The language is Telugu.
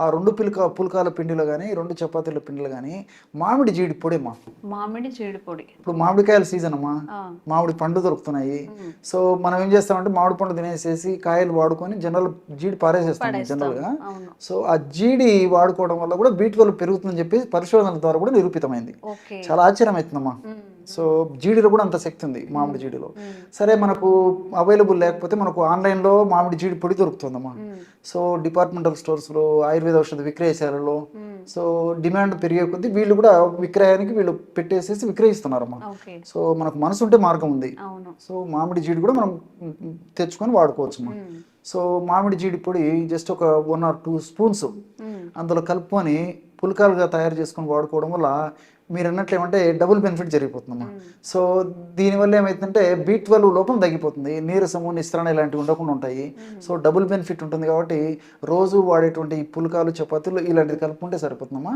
ఆ రెండు పుల్క పుల్కాల పిండిలో కానీ రెండు చపాతీల పిండిలో కానీ మామిడి జీడి పొడేమ్మా మామిడి జీడి పొడి ఇప్పుడు మామిడికాయల సీజన్ అమ్మా. మామిడి పండు దొరుకుతున్నాయి. సో మనం ఏం చేస్తామంటే మామిడి పండు తినేసేసి కాయలు వాడుకొని జనరల్ జీడి పారేసేస్తాం జనరల్గా. సో ఆ జీడి వాడుకోవడం వల్ల కూడా బీట్ వల్ల పెరుగుతుందని చెప్పి పరిశోధనల ద్వారా కూడా నిరూపితమైంది. చాలా ఆశ్చర్యం అవుతుందమ్మా మ్మ్. సో జీడిలో కూడా అంత శక్తి ఉంది మామిడి జీడిలో మ్మ్. సరే మనకు అవైలబుల్ లేకపోతే మనకు ఆన్లైన్లో మామిడి జీడి పొడి దొరుకుతుందమ్మా మ్మ్. సో డిపార్ట్మెంటల్ స్టోర్స్లో ఆయుర్వేద ఔషధ విక్రయశాలలో. సో డిమాండ్ పెరిగే కొద్దీ వీళ్ళు కూడా విక్రయానికి వీళ్ళు పెట్టేసేసి విక్రయిస్తున్నారమ్మా సో మనకు మనసు ఉంటే మార్గం ఉంది సో మామిడి జీడి కూడా మనం తెచ్చుకొని వాడుకోవచ్చు అమ్మా మ్మ్. సో మామిడి జీడి పొడి జస్ట్ ఒక వన్ ఆర్ టూ స్పూన్స్. అందులో కలుపుకొని పుల్కాలుగా తయారు చేసుకొని వాడుకోవడం వల్ల మీరు అన్నట్లు ఏమంటే డబుల్ బెనిఫిట్ జరిగిపోతుందమ్మా. సో దీనివల్ల ఏమైతుందంటే బీ ట్వెల్వ్ లోపం తగ్గిపోతుంది. నీరసము నిస్త్రణ ఇలాంటివి ఉండకుండా ఉంటాయి. సో డబుల్ బెనిఫిట్ ఉంటుంది కాబట్టి రోజు వాడేటువంటి పుల్కాలు చపాతీలు ఇలాంటివి కలుపుకుంటే సరిపోతుందమ్మా.